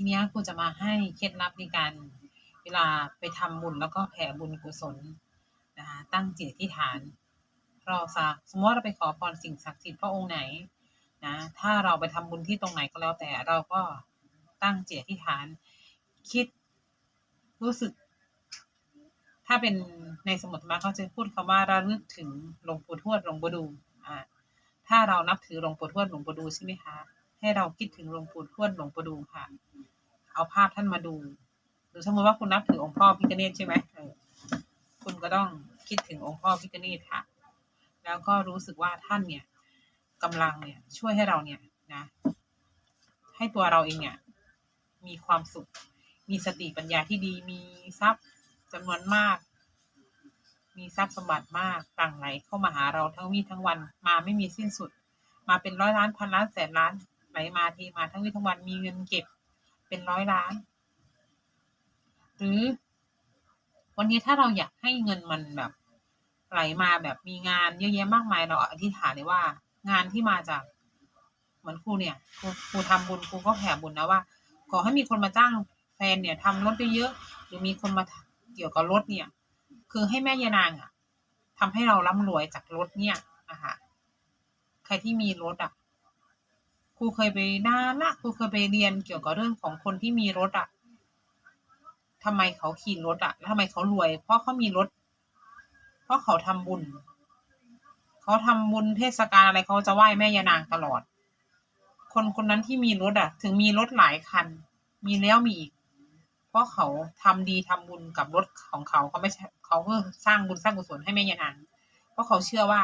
ทีนี้ยครูจะมาให้เคล็ดลับในการเวลาไปทำบุญแล้วก็แผ่บุญกุศลนะคะตั้งจิตอธิษฐานเราสักสมมติว่าเราไปขอพรสิ่งศักดิ์สิทธิ์พระองค์ไหนนะถ้าเราไปทำบุญที่ตรงไหนก็แล้วแต่เราก็ตั้งจิตอธิษฐาน คิดรู้สึก ถ้าเป็นในสมุดมะเขาจะพูดคำว่าระลึกถึงหลวงปู่ทวดหลวงปู่ดูอ่าถ้าเรานับถือหลวงปู่ทวดหลวงปู่ดูใช่ไหมคะให้เราคิดถึงหลวงปู่ทวดหลวงปู่ดูค่ะ เอาภาพท่านมาดู หรือสมมติว่าคุณนับถือองค์พ่อพิฆเนศใช่ไหมคุณก็ต้องคิดถึงองค์พ่อพิฆเนศค่ะ แล้วก็รู้สึกว่าท่านเนี่ยกำลังเนี่ยช่วยให้เราเนี่ยนะ ให้ตัวเราเองเนี่ยมีความสุข มีสติปัญญาที่ดี มีทรัพย์จำนวนมาก มีทรัพย์สมบัติมากต่างไหลเข้ามาหาเราทั้งวี่ทั้งวันมาไม่มีสิ้นสุด มาเป็นร้อยล้านพันล้านแสนล้านไหลมาเทมาทั้งวี่ทั้งวันมีเงินเก็บ เป็นร้อยล้าน หรือ วันนี้ถ้าเราอยากให้เงินมันแบบไหลมาแบบมีงานเยอะแยะมากมายเราอธิษฐานเลยว่า งานที่มาจาก เหมือนครูเนี่ยครูครูทำบุญครูก็แผ่บุญนะว่าขอให้มีคนมาจ้างแฟนเนี่ยทำรถเยอะๆหรือมีคนมาเกี่ยวกับรถเนี่ย คือให้แม่ยานางอะทำให้เราร่ำรวยจากรถเนี่ยนะคะใครที่มีรถอะ ครูเคยไปนานละครูเคยไปเรียนเกี่ยวกับเรื่องของคนที่มีรถอะทำไมเขาขี่รถอะแล้วทำไมเขารวย เพราะเขามีรถ เพราะเขาทำบุญ เขาทำบุญเทศกาลอะไรเขาจะไหว้แม่ยานางตลอด คนคนนั้นที่มีรถอะถึงมีรถหลายคัน มีแล้วมีอีก เพราะเขาทำดีทำบุญกับรถของเขาเขาไม่เขาเพื่อสร้างบุญสร้างกุศลให้แม่ยานาง เพราะเขาเชื่อว่า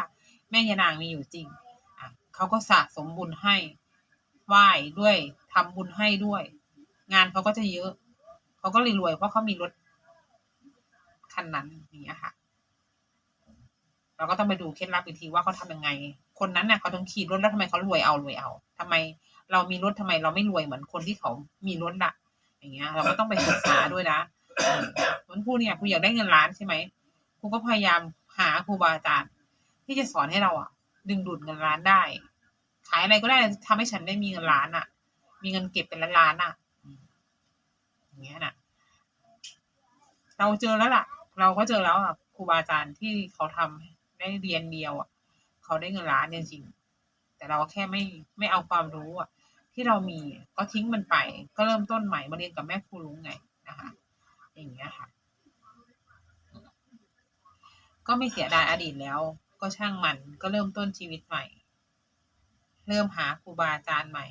แม่ยานางมีอยู่จริง อะเขาก็สะสมบุญให้ ไหว้ด้วยทำบุญให้ด้วย งานเขาก็จะเยอะ เขาก็เลยรวยเพราะเขามีรถคันนั้นอย่างเงี้ยค่ะ เราก็ต้องไปดูเคล็ดลับอีกทีว่าเขาทำยังไง คนนั้นเนี่ยเขาต้องขี่รถแล้วทำไมเขารวยเอารวยเอาทำไมเรามีรถทำไมเราไม่รวยเหมือนคนที่เขามีรถอะอย่างเงี้ย เราก็ต้องไปศึกษาด้วยนะเหมือนคูเนี่ยครูอยากได้เงินล้านใช่ไหมครูก็พยายามหาครูบาอาจารย์ที่จะสอนให้เราอะดึงดูดเงินล้านได้ ขายอะไรก็ได้ทำให้ฉันได้มีเงินล้านอะมีเงินเก็บเป็นล้านๆอะอย่างเงี้ยน่ะ เราเจอแล้วล่ะ เราก็เจอแล้วอะครูบาอาจารย์ที่เขาทำได้เรียนเดียวอะ เขาได้เงินล้านจริงๆแต่เราแค่ไม่ไม่เอาความรู้อะ ที่เรามีก็ทิ้งมันไป ก็เริ่มต้นใหม่มาเรียนกับแม่ครูลุงไงนะคะอย่างเงี้ยค่ะ ก็ไม่เสียดายอดีตแล้ว ก็ช่างมันก็เริ่มต้นชีวิตใหม่ เริ่มหาครูบาอาจารย์ใหม่